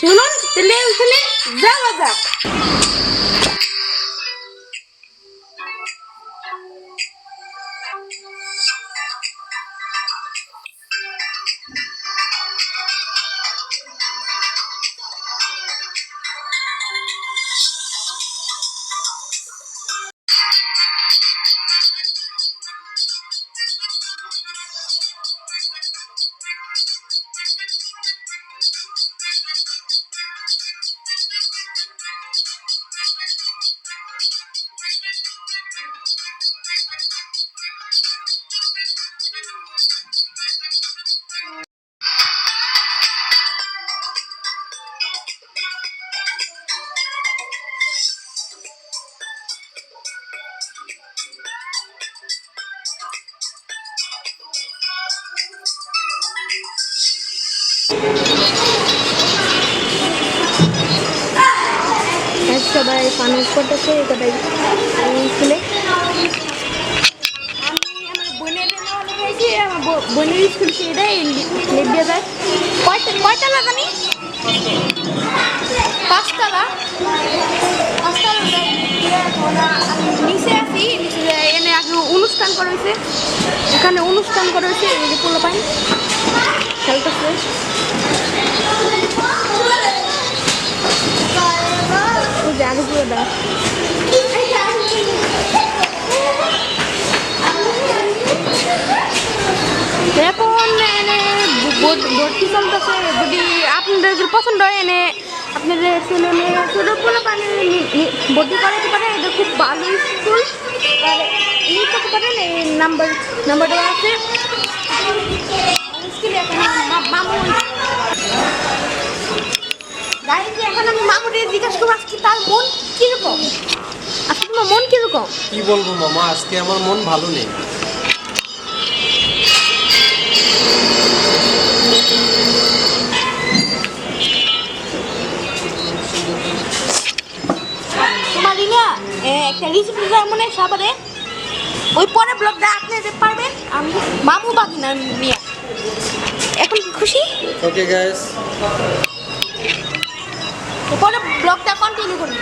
Şunun televizyonu zavada. সবাই punish করতেছে এটাই স্কুলে আমি বোনের স্কুল দিয়ে যায় কয়টা কয়তলা জানি? পাঁচতলা পাঁচতলা নিচে আছি এনে আগে অনুষ্ঠান করা হয়েছে। এখানে অনুষ্ঠান করা হয়েছে, এই যে পোলো পাই খেলতেছে। আগে পুরো দাও এখন এনে ভ- ভর্তি চলতেছে যদি আপনাদের পছন্দ হয় এনে আপনাদের ছেলে মেয়ে ছোটো কোনো পানি ভর্তি করাতে পারে এটা খুব ভালো স্কুল আর এই করতে পারেন এই নাম্বার নাম্বার আছে স্কুলে এখন এখন আমি মামুনের জিজ্ঞাসা করব আজকে তার মন কীরকম? আজকে তোমার মন কীরকম? কি বলব মামা, আজকে আমার মন ভালো নেই তোমার রিনা এ, একটা রিসিপি মনে সাবারে। ওই পরে ব্লগটা আপনি যে পারবেন আমি মামু বাকি না মিয়া এখন কি খুশি? ওকে গাইস পরে ব্লগটা কন্টিনিউ করুন।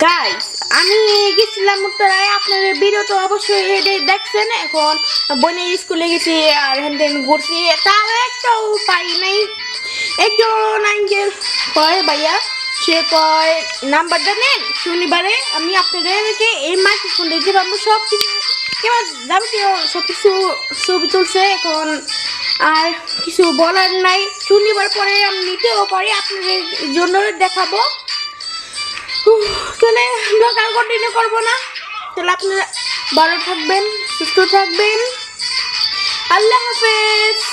গাইস আমি গেছিলাম উত্তরায়, আপনাদের ভিডিও তো অবশ্যই দেখছেন। এখন বোনের স্কুলে গেছি আর হ্যান ত্যান ঘুরছি। তাও একটাও পাই নাই। একজন আঙ্কেল কয় ভাইয়া, সে কয়, নাম্বারটা নেন, শনিবারে আমি আপনাদেরকে এই মাইক্রোফোন দিতে পারব সব কিছু কেমন যাবতীয় সব কিছু ছবি তুলছে, এখন আর কিছু বলার নাই। শনিবার পরে আমি নিতেও পারি, আপনাদের জন্য দেখাবো। তাহলে ব্লগ আর কন্টিনিউ করব না। তাহলে আপনারা ভালো থাকবেন সুস্থ থাকবেন। আল্লাহ হাফেজ।